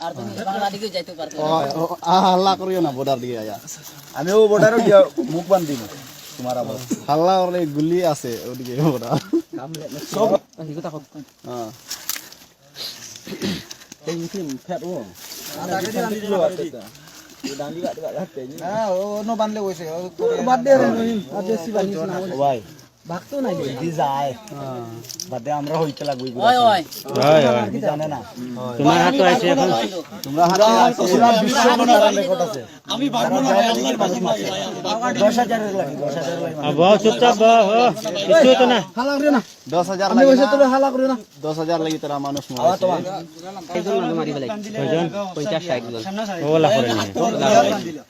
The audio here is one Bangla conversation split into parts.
আর তুমি বাংলা দিকে যাইতে পারবে হাল্লা করিও না বর্ডার দিকে আয়া। আমিও বর্ডারও গিয়া মুখ বান্ধিম তোমার আবার। হাল্লা করলে গুলি আছে ওদিকে বর্ডার সব হ্যাঁ। এই মুখিম হ্যাঁ ও নো বানলে কইছে বাদ দে না ভাই ভাগতো নাই দি যায়। বাদ আমরা হইতে লাগবই ওই ওই হয়। জানে না। তোমার হাতে আছে এখন। তোমরা হাতে আছো পুরা বিশ্ব মনোরম রেকর্ড আছে আমি পারব না হাজারের লাগে দশ হাজারের লাগে। আর বহ চুপচাপ বহ ও, কিছু তো না। হালা করিও না। দশ হাজার আমি তোরে হালা করিও না। দশ হাজার লাগি তারা মানুষ আওয়া তোমার। কয়জন? ওলা করে নিয়ে না নেট দিতাম না তোমারে বানানোর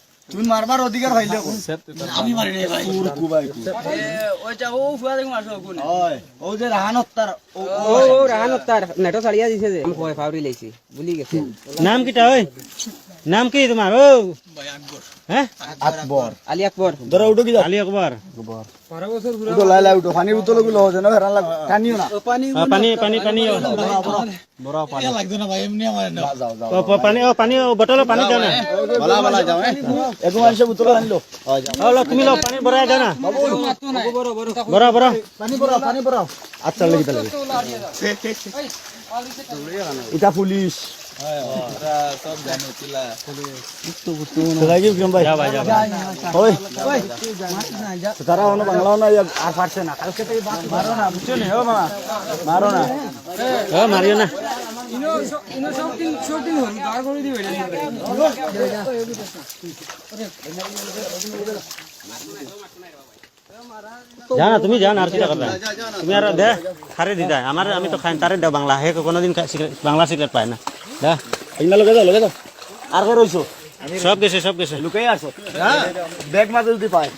তুমি মারবার অধিকার হইলে আমি মারি নাই ভাই। কুবাই ওইটা ও ফুয়া দেখো মারছো কোন ওই ও যে রাহান হত্যার ও ও রাহান তার নেটো সাড়িয়া দিছে যে। আমি কয় ফাউরি লাইছি ভুলি গেছে। নাম কিটা ওই নাম কি তোমার ও হ্যাঁ? আকবর আলী আকবর। ধরো উঠো কি আলী আকবর। উঠো লাই লাই উঠো পানির বোতলগুলো যেন হেরান লাগ টানিও না। আ, পানি পানি পানি বড় পানি। যাও যাও ও, পানি ও পানি ও বটল পানি দাও না বলা বলা যাও হ্যাঁ। একো মানুষে বোতল আনলো। ও লো, তুমি লো পানি ভরাই দাও না। বড় বড় পানি পড়াও পানি পড়াও আচ্ছা লাগি তাহলে এটা পুলিশ। তারা না আর পারছে না জানা, তুমি জান আর কিটা করবে তুমি আর দে, খারে দি দেয় আমার, আমি তো খাই, তারে দেও বাংলা। হে কোনোদিন বাংলা সিগারেট পায় না। দে এগুলা লগে যাও লগে যাও। আর কে রইছো? সব গেছে সব গেছে। লুকাই আসো হ্যাঁ ব্যাগ মাঝে যদি পায়।